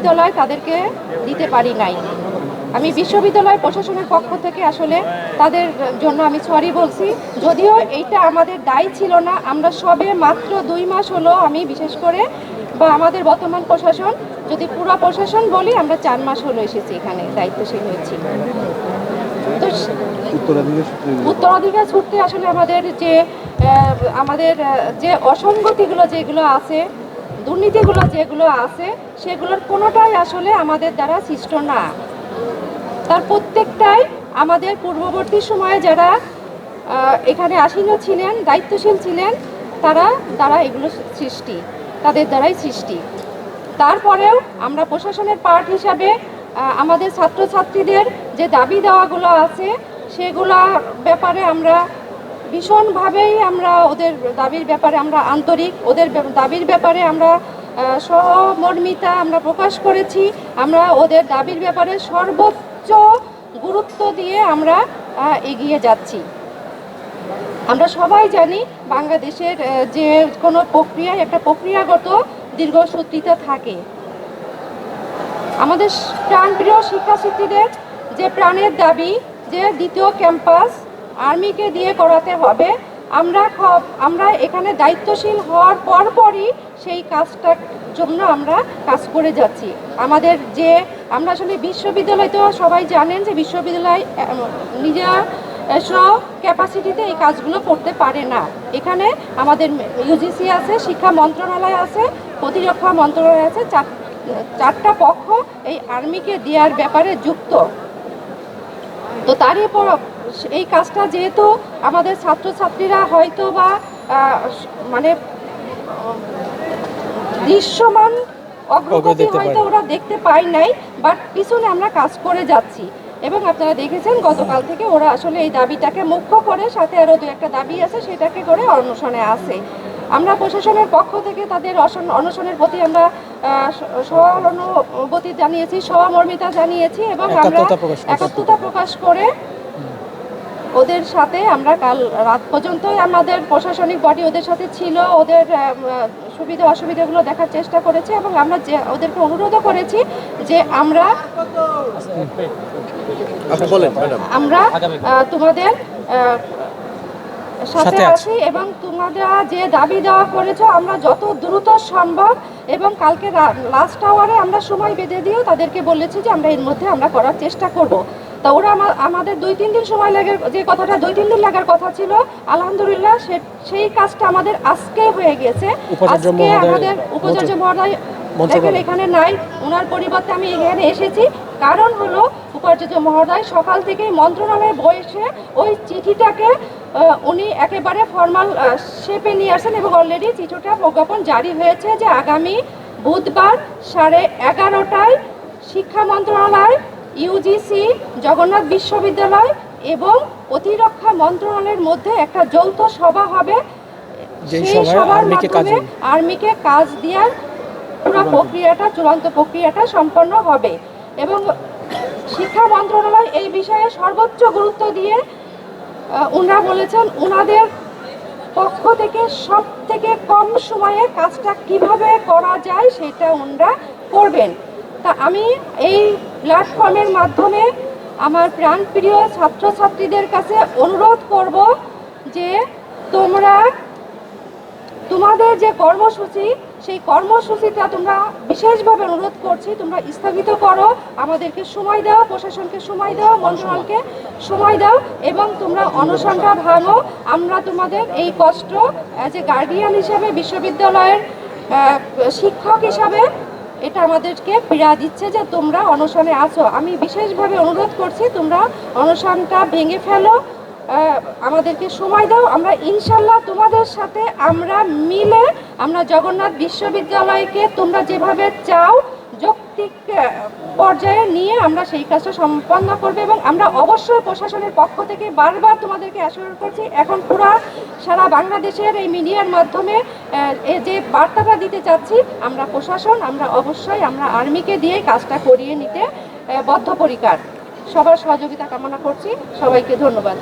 বিশ্ববিদ্যালয় তাদেরকে দিতে পারি নাই। আমি বিশ্ববিদ্যালয় প্রশাসনের পক্ষ থেকে আসলে তাদের জন্য আমি সরি বলছি। যদিও এইটা আমাদের দায়ী ছিল না আমরা সবে মাত্র দুই মাস হলো আমি বিশেষ করে বা আমাদের বর্তমান প্রশাসন যদি পুরো প্রশাসন বলি আমরা চার মাস হলো এসেছি এখানে দায়িত্বশীল হয়েছি। তো উত্তরাধিকার সূত্রে আসলে আমাদের যে আমাদের যে অসঙ্গতিগুলো যেগুলো আছে দুর্নীতিগুলো যেগুলো আছে, সেগুলোর কোনোটাই আসলে আমাদের দ্বারা সৃষ্ট না। তার প্রত্যেকটাই আমাদের পূর্ববর্তী সময়ে যারা এখানে আসীন ছিলেন, দায়িত্বশীল ছিলেন, তারা দ্বারা এগুলো সৃষ্টি, তাদের দ্বারাই সৃষ্টি। তারপরেও আমরা প্রশাসনের পার্ট হিসাবে আমাদের ছাত্রছাত্রীদের যে দাবি দেওয়াগুলো আছে সেগুলোর ব্যাপারে আমরা ভীষণভাবেই আমরা ওদের দাবির ব্যাপারে আমরা আন্তরিক, ওদের দাবির ব্যাপারে আমরা সহমর্মিতা আমরা প্রকাশ করেছি। আমরা ওদের দাবির ব্যাপারে সর্বোচ্চ গুরুত্ব দিয়ে আমরা এগিয়ে যাচ্ছি। আমরা সবাই জানি বাংলাদেশের যে কোনো প্রক্রিয়ায় একটা প্রক্রিয়াগত দীর্ঘসূত্রিতা থাকে। আমাদের প্রাণপ্রিয় শিক্ষার্থীদের যে প্রাণের দাবি, যে দ্বিতীয় ক্যাম্পাস আর্মিকে দিয়ে করাতে হবে। আমরা আমরা এখানে দায়িত্বশীল হওয়ার পরপরই সেই কাজটার জন্য আমরা কাজ করে যাচ্ছি। আমাদের যে, আমরা আসলে বিশ্ববিদ্যালয় তো সবাই জানেন যে বিশ্ববিদ্যালয় নিজের ক্যাপাসিটিতে এই কাজগুলো করতে পারে না। এখানে আমাদের ইউজিসি আছে, শিক্ষা মন্ত্রণালয় আছে, প্রতিরক্ষা মন্ত্রণালয় আছে, চার- চারটা পক্ষ এই আর্মিকে দেওয়ার ব্যাপারে যুক্ত। তো তারই পর এই কাজটা যেহেতু আমাদের ছাত্রছাত্রীরা হয়তো বা মানে দৃশ্যমান অগ্রগতি হয়তো ওরা দেখতে পায় নাই বাট পিছনে আমরা কাজ করে যাচ্ছি। এবং আপনারা দেখেছেন গতকাল থেকে ওরা আসলে এই দাবিটাকে মুখ্য করে সাথে আরও দু একটা দাবি আছে সেটাকে করে অনশনে আছে। আমরা প্রশাসনের পক্ষ থেকে তাদের অসন- অনশনের প্রতি আমরা সহানুভূতি জানিয়েছি সহমর্মিতা জানিয়েছি এবং আমরা একাত্মতা প্রকাশ করে ওদের সাথে আমরা কাল রাত পর্যন্তই আমাদের প্রশাসনিক বডি ওদের সাথে ছিল ওদের সুবিধা অসুবিধাগুলো দেখার চেষ্টা করেছে এবং আমরা যে ওদেরকে অনুরোধও করেছি যে আমরা আমরা তোমাদের সাথে। আছি এবং তোমরা যে দাবি দেওয়া করেছ আমরা যত দ্রুত সম্ভব এবং কালকে লাস্ট আওয়ারে আমরা সময় বেঁধে দিয়েও তাদেরকে বলেছি যে আমরা এর মধ্যে আমরা করার চেষ্টা করব। তা ওরা আমা- আমাদের দুই তিন দিন সময় লাগে যে কথাটা দুই তিন দিন লাগার কথা ছিল আলহামদুলিল্লাহ সেই কাজটা আমাদের আজকে হয়ে গেছে আজকে আমাদের উপাচার্য মহোদয় দেখেন এখানে নাই ওনার পরিবর্তে আমি এখানে এসেছি। কারণ হলো উপাচার্য মহোদয় সকাল থেকেই মন্ত্রণালয়ে বসে ওই চিঠিটাকে উনি একেবারে ফর্মাল শেপে নিয়ে আসেন এবং অলরেডি চিঠিটা প্রজ্ঞাপন জারি হয়েছে যে আগামী বুধবার সাড়ে এগারোটায় শিক্ষা মন্ত্রণালয় ইউজিসি জগন্নাথ বিশ্ববিদ্যালয় এবং প্রতিরক্ষা মন্ত্রণালয়ের মধ্যে একটা যৌথ সভা হবে। সেই সভার আর্মিকে কাজ মাধ্যমে আর্মিকে কাজ দেওয়ার পুরো প্রক্রিয়াটা চূড়ান্ত প্রক্রিয়াটা সম্পন্ন হবে। এবং শিক্ষা মন্ত্রণালয় এই বিষয়ে সর্বোচ্চ গুরুত্ব দিয়ে ওনারা বলেছেন ওনাদের পক্ষ থেকে সব থেকে কম সময়ে কাজটা কীভাবে করা যায় সেটা ওনারা করবেন। তা আমি এই প্ল্যাটফর্মের মাধ্যমে আমার প্রাণপ্রিয় ছাত্রছাত্রীদের কাছে অনুরোধ করব যে তোমরা তোমাদের যে কর্মসূচি সেই কর্মসূচিটা তোমরা বিশেষভাবে অনুরোধ করছি তোমরা স্থগিত করো আমাদেরকে সময় দাও প্রশাসনকে সময় দাও মন্ত্রণালয়কে সময় দাও এবং তোমরা অনশনটা ভাঙো। আমরা তোমাদের এই কষ্ট অ্যাজ এ গার্ডিয়ান হিসাবে বিশ্ববিদ্যালয়ের শিক্ষক হিসাবে এটা আমাদেরকে পীড়া দিচ্ছে যে তোমরা অনশনে আছো। আমি বিশেষভাবে অনুরোধ করছি, তোমরা অনশনটা ভেঙে ফেলো আমাদেরকে সময় দাও। আমরা ইনশাল্লাহ তোমাদের সাথে আমরা মিলে আমরা জগন্নাথ বিশ্ববিদ্যালয়কে তোমরা যেভাবে চাও যৌক্তিক পর্যায়ে নিয়ে আমরা সেই কাজটা সম্পন্ন করব এবং আমরা অবশ্যই প্রশাসনের পক্ষ থেকে বারবার তোমাদেরকে অ্যাসিওর করছি, এখন পুরা সারা বাংলাদেশের এই মিডিয়ার মাধ্যমে যে বার্তাটা দিতে চাচ্ছি, আমরা প্রশাসন, আমরা অবশ্যই, আমরা আর্মিকে দিয়ে কাজটা করিয়ে নিতে বদ্ধপরিকার। সবার সহযোগিতা কামনা করছি, সবাইকে ধন্যবাদ।